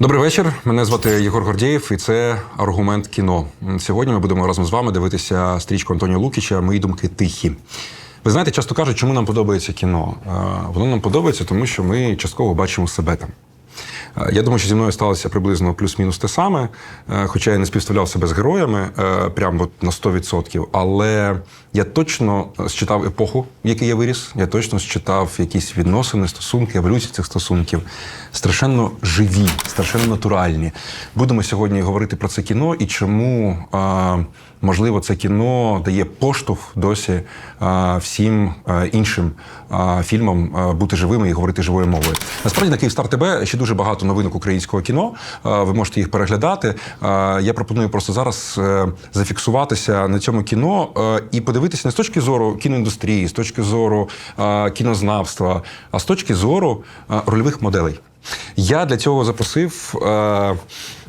Добрий вечір. Мене звати Єгор Гордєєв, і це аргумент кіно. Сьогодні ми будемо разом з вами дивитися стрічку Антоніо Лукіча Мої думки тихі. Ви знаєте, часто кажуть, чому нам подобається кіно. Воно нам подобається, тому що ми частково бачимо себе там. Е, Я думаю, що зі мною сталося приблизно плюс-мінус те саме, е, хоча я не співставляв себе з героями е, прямо от на 100%, але я точно считав епоху, в якій я виріс. Я точно считав якісь відносини, стосунки, еволюцію цих стосунків. Страшенно живі, страшенно натуральні. Будемо сьогодні говорити про це кіно і чому, можливо, це кіно дає поштовх досі е, всім е, іншим е, фільмам бути живими і говорити живою мовою. Насправді на Київстар ТБ ще дуже багато новинок українського кіно. Ви можете їх переглядати. Я пропоную просто зараз зафіксуватися на цьому кіно і подивитися не з точки зору кіноіндустрії, з точки зору кінознавства, а з точки зору рольових моделей. Я для цього запросив.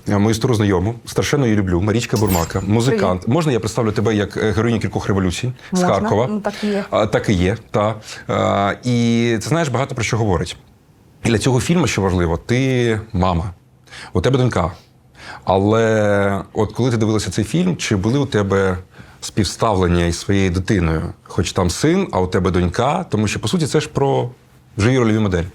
Мою стару знайому, страшенно її люблю, Марічка Бурмака, музикант. Можна я представлю тебе як е, героїню кількох революцій з Харкова? Ну, так і є. А, так і є, та. А, і це знаєш багато про що говорить. І для цього фільму, що важливо, ти мама, у тебе донька. Але от коли ти дивилася цей фільм, чи були у тебе співставлення із своєю дитиною? Хоч там син, а у тебе донька, тому що по суті це ж про живі рольові моделі.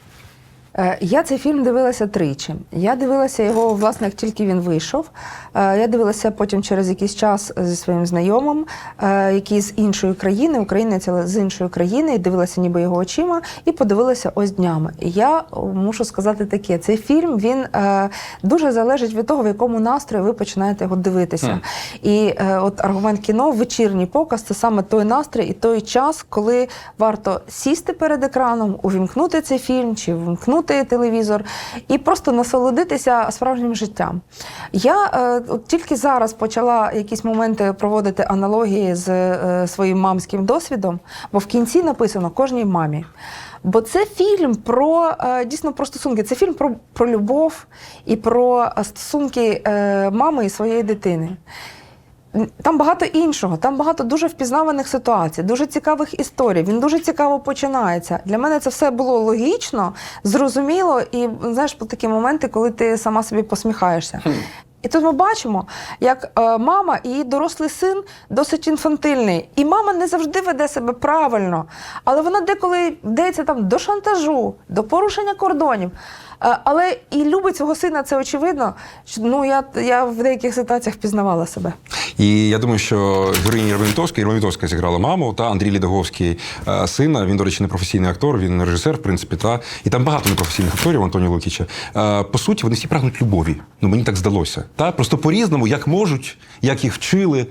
Е, Я цей фільм дивилася тричі. Я дивилася його, власне, як тільки він вийшов. Е, Я дивилася потім через якийсь час зі своїм знайомим, е, який з іншої країни, українець, але з іншої країни, і дивилася ніби його очима, і подивилася ось днями. І я мушу сказати таке: цей фільм він дуже залежить від того, в якому настрої ви починаєте його дивитися. І е, от аргумент кіно, вечірній показ це саме той настрій і той час, коли варто сісти перед екраном, увімкнути цей фільм чи вмкнути телевізор і просто насолодитися справжнім життям. Я е, от тільки зараз почала якісь моменти проводити аналогії з е, своїм мамським досвідом, бо в кінці написано кожній мамі. Бо це фільм про е, дійсно про стосунки. Це фільм про, про любов і про е, стосунки е, мами і своєї дитини. Там багато іншого, там багато дуже впізнаваних ситуацій, дуже цікавих історій. Він дуже цікаво починається. Для мене це все було логічно, зрозуміло, і знаєш, по такі моменти, коли ти сама собі посміхаєшся. І тут ми бачимо, як е, мама і її дорослий син досить інфантильний. І мама не завжди веде себе правильно, але вона деколи вдається там до шантажу, до порушення кордонів. Е, але і любить свого сина, це очевидно. Ну, я, я в деяких ситуаціях впізнавала себе. І я думаю, що Ромітовська, і Ромітовська зіграла маму, та Андрій Лідаговський е, сина. Він, до речі, не професійний актор, він режисер, в принципі, та і там багато непрофесійних акторів Антоні Лукіча. Е, По суті, вони всі прагнуть любові. Ну мені так здалося. Та просто по-різному, як можуть, як їх вчили.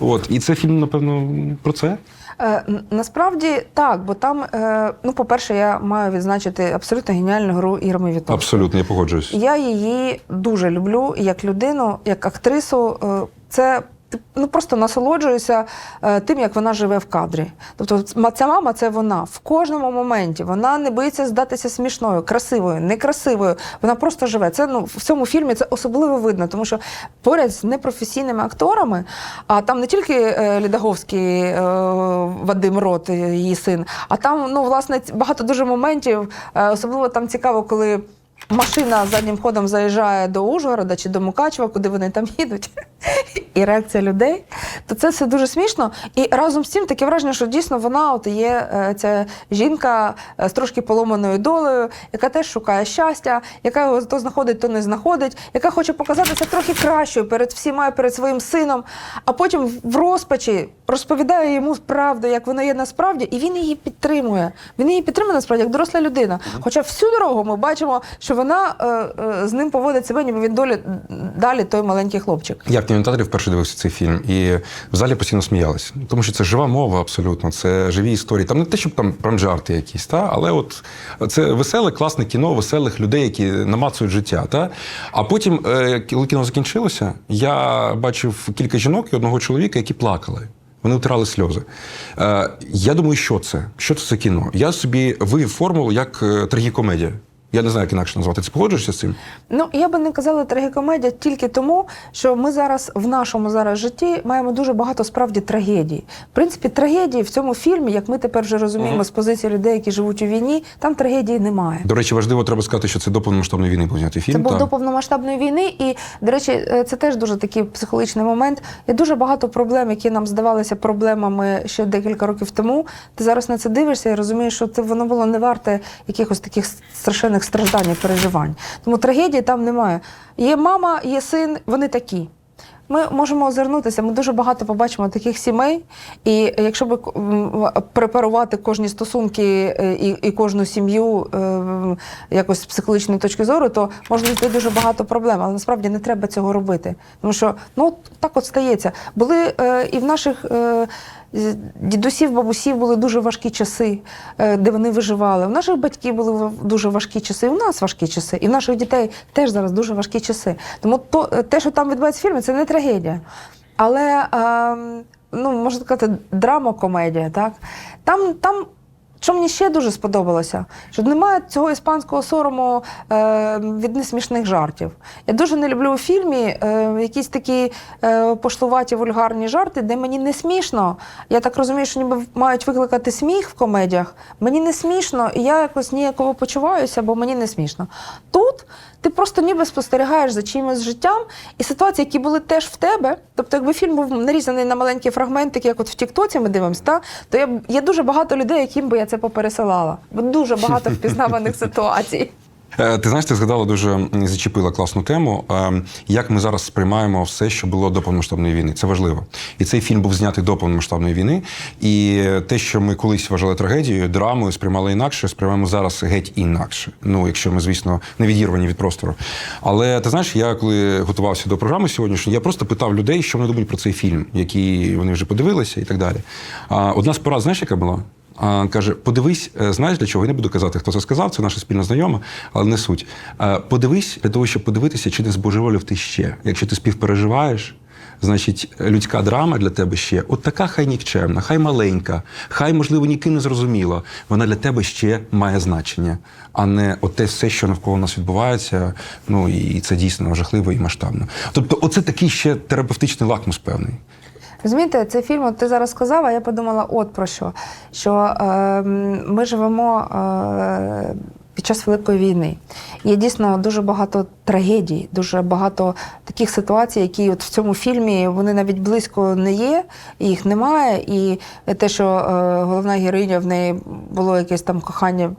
От і це фільм, напевно, про це. Е, насправді так, бо там, е, ну, по-перше, я маю відзначити абсолютно геніальну гру Ірми Вітовської. Абсолютно, я погоджуюсь. Я її дуже люблю як людину, як актрису. Е, Це ну просто насолоджуюся е, тим, як вона живе в кадрі. Тобто, ця мама це вона в кожному моменті. Вона не боїться здатися смішною, красивою, некрасивою. Вона просто живе. Це ну в цьому фільмі це особливо видно, тому що поряд з непрофесійними акторами, а там не тільки е, Лідаговський е, Вадим Рот, її син, а там ну власне багато дуже моментів. Особливо там цікаво, коли. Машина заднім ходом заїжджає до Ужгорода чи до Мукачева, куди вони там їдуть, і реакція людей, то це все дуже смішно. І разом з тим таке враження, що дійсно вона от є е, ця жінка е, з трошки поломаною долею, яка теж шукає щастя, яка його то знаходить, то не знаходить, яка хоче показатися трохи кращою перед всіма, перед своїм сином, а потім в розпачі розповідає йому правду, як воно є насправді, і він її підтримує. Він її підтримує насправді як доросла людина. Хоча всю дорогу ми бачимо, що вона е, е, з ним поводить себе, ніби він долі далі той маленький хлопчик. Я в кінотеатрі вперше дивився цей фільм, і в залі постійно сміялися. Тому що це жива мова абсолютно, це живі історії. Там не те, щоб там прям жарти якісь, та? але от це веселе, класне кіно, веселих людей, які намацують життя. Та? А потім, е, коли кіно закінчилося, я бачив кілька жінок і одного чоловіка, які плакали. Вони втирали сльози. Е, я думаю, що це? Що це за кіно? Я собі вивів формулу як е, трагікомедія. Я не знаю, як інакше назвати. Ти погоджуєшся з цим? Ну, я би не казала трагікомедія тільки тому, що ми зараз в нашому зараз житті маємо дуже багато справді трагедій. В принципі, трагедії в цьому фільмі, як ми тепер вже розуміємо Мгм. з позиції людей, які живуть у війні, там трагедії немає. До речі, важливо треба сказати, що це до повномасштабної війни був фільм. Це був та. до повномасштабної війни, і, до речі, е, це теж дуже такий психологічний момент. Є дуже багато проблем, які нам здавалися проблемами ще декілька років тому. Ти зараз на це дивишся і розумієш, що це воно було не варте якихось таких страшенних страждань і переживань. Тому трагедії там немає. Є мама, є син, вони такі. Ми можемо озирнутися, ми дуже багато побачимо таких сімей, і якщо би препарувати кожні стосунки е, і, і кожну сім'ю е, якось з психологічної точки зору, то можна знайти дуже багато проблем, але насправді не треба цього робити. Тому що ну так от стається. Були е, і в наших дідусів, бабусів були дуже важкі часи, е, де вони виживали. У наших батьків були дуже важкі часи, і в нас важкі часи, і в наших дітей теж зараз дуже важкі часи. Тому то, е, те, що там відбувається в фільмі, це не трагедія. Але ем, ну, можна сказати, драма-комедія, так? Там, там що мені ще дуже сподобалося, що немає цього іспанського сорому е, від несмішних жартів. Я дуже не люблю у фільмі е, якісь такі е, пошлуваті вульгарні жарти, де мені не смішно. Я так розумію, що ніби мають викликати сміх в комедіях. Мені не смішно, і я якось ніяково почуваюся, бо мені не смішно. Тут ти просто ніби спостерігаєш за чимось життям, і ситуації, які були теж в тебе. Тобто, якби фільм був нарізаний на маленькі фрагментики, як от в Тіктоці ми дивимося, та, то я, є дуже багато людей, яким би я це попересилала. Бо дуже багато впізнаваних ситуацій. Е, Ти знаєш, ти згадала дуже зачепила класну тему. е, Як ми зараз сприймаємо все, що було до повномасштабної війни. Це важливо. І цей фільм був знятий до повномасштабної війни. І те, що ми колись вважали трагедією, драмою, сприймали інакше, сприймаємо зараз геть інакше. Ну, якщо ми, звісно, не відірвані від простору. Але ти знаєш, я коли готувався до програми сьогоднішньої, я просто питав людей, що вони думають про цей фільм, який вони вже подивилися, і так далі. А одна з порад, знаєш, яка була? Каже: подивись, е, знаєш для чого? Я не буду казати, хто це сказав, це наша спільна знайома, але не суть. Е, Подивись для того, щоб подивитися, чи не збожеволів ти ще. Якщо ти співпереживаєш, значить людська драма для тебе ще от така хай нікчемна, хай маленька, хай, можливо, ніким не зрозуміла. Вона для тебе ще має значення, а не от те все, що навколо нас відбувається. Ну і це дійсно жахливо і масштабно. Тобто, оце такий ще терапевтичний лакмус певний. Розумієте, цей фільм, от ти зараз сказав, а я подумала, от про що. Що е, ми живемо е, під час Великої війни. Є дійсно дуже багато трагедій, дуже багато таких ситуацій, які от в цьому фільмі вони навіть близько не є, їх немає. І те, що е, головна героїня в неї було якесь там кохання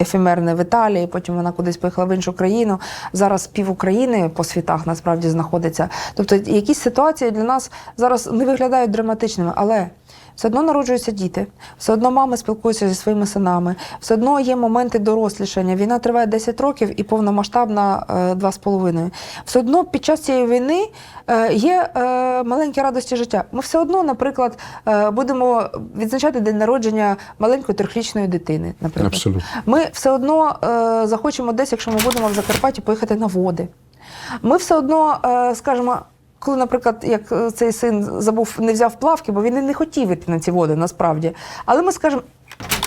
ефемерне в Італії, потім вона кудись поїхала в іншу країну. Зараз пів України по світах насправді знаходиться. Тобто якісь ситуації для нас зараз не виглядають драматичними, але все одно народжуються діти, все одно мами спілкуються зі своїми синами, все одно є моменти дорослішання. Війна триває 10 років і повномасштабна е, 2,5. Все одно під час цієї війни е, є е, маленькі радості життя. Ми все одно, наприклад, е, будемо відзначати день народження маленької трьохрічної дитини. Наприклад. Абсолютно. Ми все одно е, захочемо десь, якщо ми будемо в Закарпатті, поїхати на води. Ми все одно е, скажемо. Коли, наприклад, як е, цей син забув, не взяв плавки, бо він і не хотів іти на ці води насправді. Але ми скажемо,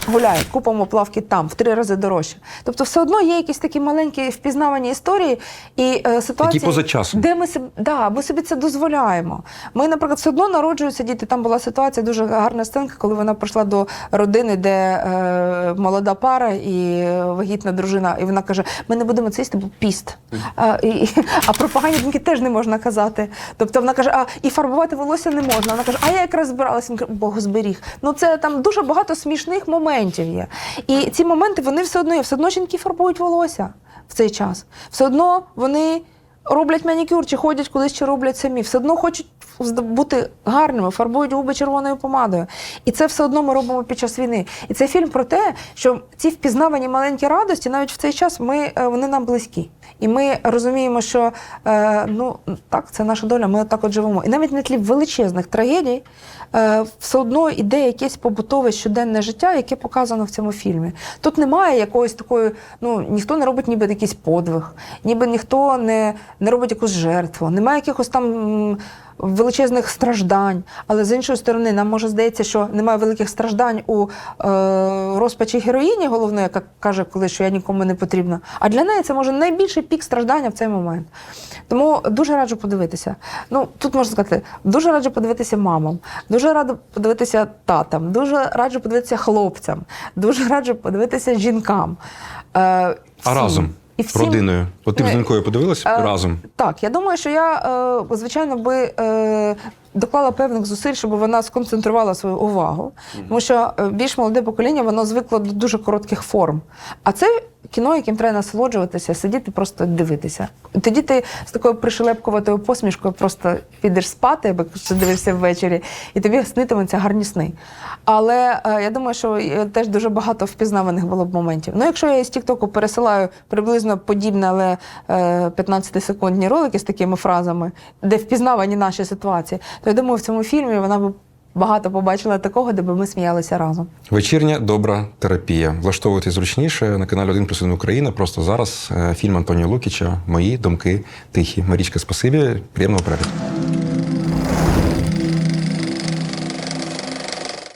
гуляй, купимо плавки там в три рази дорожче. Тобто, все одно є якісь такі маленькі впізнавані історії і е, ситуації, поза часом. де ми собі, да, ми собі це дозволяємо. Ми, наприклад, все одно народжуються діти. Там була ситуація, дуже гарна сценка, коли вона прийшла до родини, де е, молода пара і е, вагітна дружина, і вона каже: ми не будемо це їсти, бо піст. А, і, і- а про погані думки теж не можна казати. Тобто вона каже, а і фарбувати волосся не можна. Вона каже, а я якраз збиралася. Він каже, Бог зберіг. Ну це там дуже багато смішних моментів є. І ці моменти вони все одно є. Все одно жінки фарбують волосся в цей час. Все одно вони роблять манікюр, чи ходять кудись, чи роблять самі. Все одно хочуть бути гарними, фарбують губи червоною помадою. І це все одно ми робимо під час війни. І це фільм про те, що ці впізнавані маленькі радості, навіть в цей час ми, е, вони нам близькі. І ми розуміємо, що е, ну так, це наша доля, ми так от живемо. І навіть на тлі величезних трагедій е, все одно іде якесь побутове щоденне життя, яке показано в цьому фільмі. Тут немає якоїсь такої, ну ніхто не робить ніби якийсь подвиг, ніби ніхто не, не робить якусь жертву, немає якихось там. величезних страждань. Але з іншої сторони, нам може здається, що немає великих страждань у е, розпачі героїні, головної, яка каже, коли що я нікому не потрібна. А для неї це може найбільший пік страждання в цей момент. Тому дуже раджу подивитися. Ну тут можна сказати, дуже раджу подивитися мамам, дуже раджу подивитися татам, дуже раджу подивитися хлопцям, дуже раджу подивитися жінкам. Е, А разом І всім- родиною. От ти б з Ні. донькою подивилась Е, разом. Так, я думаю, що я, е, звичайно, би е, доклала певних зусиль, щоб вона сконцентрувала свою увагу. Тому що е, більш молоде покоління воно звикло до дуже коротких форм. А це кіно, яким треба насолоджуватися, сидіти, просто дивитися. Тоді ти з такою пришелепкуватою посмішкою просто підеш спати, аби що дивишся ввечері, і тобі снитимуться гарні сни. Але е, я думаю, що е, теж дуже багато впізнаваних було б моментів. Ну, якщо я із Тіктоку пересилаю приблизно подібне, але е, 15-секундні ролики з такими фразами, де впізнавані наші ситуації, то я думаю, в цьому фільмі вона б багато побачила такого, де би ми сміялися разом. Вечірня добра терапія. Влаштовувати зручніше на каналі 1 плюс 1 Україна. Просто зараз е, фільм Антоніо Лукіча Мої думки тихі. Марічка, спасибі. Приємного перегляду.